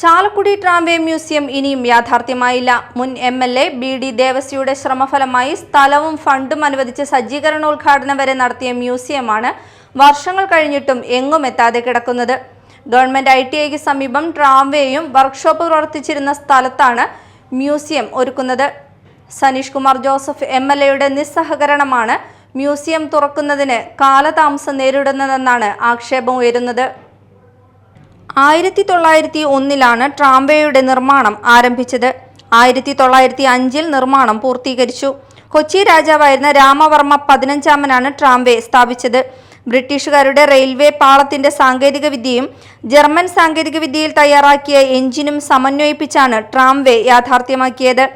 Chalakudy tramway museum ഇനിയും യാഥാർത്ഥ്യമായില്ല. മുൻ M L A B D ദേവസിയുടെ ശ്രമഫലമായി സ്ഥലവും ഫണ്ടും അനുവദിച്ച് സജ്ജീകരണോദ്ഘാടനം വരെ നടത്തിയ മ്യൂസിയമാണ് വർഷങ്ങൾ കഴിഞ്ഞിട്ടും എങ്ങും എത്താതെ കിടക്കുന്നത്. ഗവൺമെന്റ് ഐ ടി ഐക്ക് സമീപം ട്രാംവേയും വർക്ക്ഷോപ്പ് പ്രവർത്തിച്ചിരുന്ന സ്ഥലത്താണ് മ്യൂസിയം ഒരുക്കുന്നത്. Saneesh Kumar Joseph M L എയുടെ നിസ്സഹകരണമാണ് മ്യൂസിയം തുറക്കുന്നതിന് കാലതാമസം നേരിടുന്നതെന്നാണ് ആക്ഷേപം ഉയരുന്നത്. ആയിരത്തി തൊള്ളായിരത്തി ഒന്നിലാണ് ട്രാംവേയുടെ നിർമ്മാണം ആരംഭിച്ചത്. ആയിരത്തി തൊള്ളായിരത്തി അഞ്ചിൽ നിർമ്മാണം പൂർത്തീകരിച്ചു. കൊച്ചി രാജാവായിരുന്ന രാമവർമ്മ പതിനഞ്ചാമനാണ് ട്രാംവേ സ്ഥാപിച്ചത്. ബ്രിട്ടീഷുകാരുടെ റെയിൽവേ പാളത്തിന്റെ സാങ്കേതിക വിദ്യയും ജർമ്മൻ സാങ്കേതിക വിദ്യയിൽ തയ്യാറാക്കിയ എഞ്ചിനും സമന്വയിപ്പിച്ചാണ് ട്രാംവേ യാഥാർത്ഥ്യമാക്കിയത്.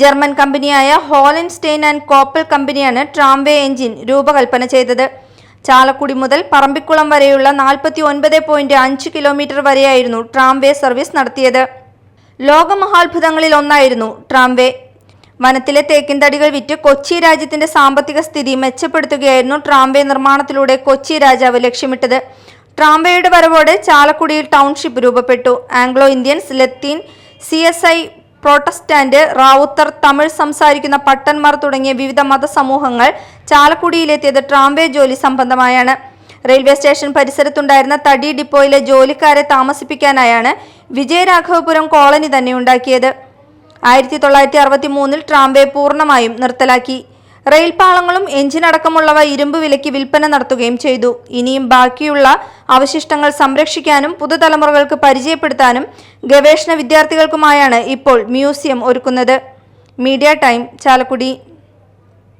ജർമ്മൻ കമ്പനിയായ ഹോളൻസ്റ്റെയിൻ ആൻഡ് കോപ്പൽ കമ്പനിയാണ് ട്രാംവേ എഞ്ചിൻ രൂപകൽപ്പന ചെയ്തത്. ചാലക്കുടി മുതൽ പറമ്പിക്കുളം വരെയുള്ള നാൽപ്പത്തി ഒൻപത് പോയിന്റ് അഞ്ച് കിലോമീറ്റർ വരെയായിരുന്നു ട്രാംവേ സർവീസ് നടത്തിയത്. ലോകമഹാത്ഭുതങ്ങളിൽ ഒന്നായിരുന്നു ട്രാംവേ വനത്തിലെ തേക്കിൻതടികൾ വിറ്റ് കൊച്ചി രാജ്യത്തിന്റെ സാമ്പത്തിക സ്ഥിതി മെച്ചപ്പെടുത്തുകയായിരുന്നു ട്രാംവേ നിർമ്മാണത്തിലൂടെ കൊച്ചി രാജാവ് ലക്ഷ്യമിട്ടത്. ട്രാംവേയുടെ വരവോടെ ചാലക്കുടിയിൽ ടൗൺഷിപ്പ് രൂപപ്പെട്ടു. Anglo Indians Latin C S I Protestant Rowther Tamil സംസാരിക്കുന്ന പട്ടന്മാർ തുടങ്ങിയ വിവിധ മതസമൂഹങ്ങൾ ചാലക്കുടിയിലെത്തിയത് ട്രാംവേ ജോലി സംബന്ധമായാണ്. റെയിൽവേ സ്റ്റേഷൻ പരിസരത്തുണ്ടായിരുന്ന തടി ഡിപ്പോയിലെ ജോലിക്കാരെ താമസിപ്പിക്കാനായാണ് വിജയരാഘവപുരം കോളനി തന്നെ ഉണ്ടാക്കിയത്. ആയിരത്തി തൊള്ളായിരത്തി അറുപത്തി മൂന്നിൽ ട്രാംവേ പൂർണമായും നിർത്തലാക്കി. റെയിൽ പാളങ്ങളും എഞ്ചിൻ അടക്കമുള്ളവ ഇരുമ്പ് വിലയ്ക്ക് വിൽപ്പന നടത്തുകയും ചെയ്തു. ഇനിയും ബാക്കിയുള്ള അവശിഷ്ടങ്ങൾ സംരക്ഷിക്കാനും പുതുതലമുറകൾക്ക് പരിചയപ്പെടുത്താനും ഗവേഷണ വിദ്യാർത്ഥികൾക്കുമായാണ് ഇപ്പോൾ മ്യൂസിയം ഒരുക്കുന്നത്. Media time Chalakudy.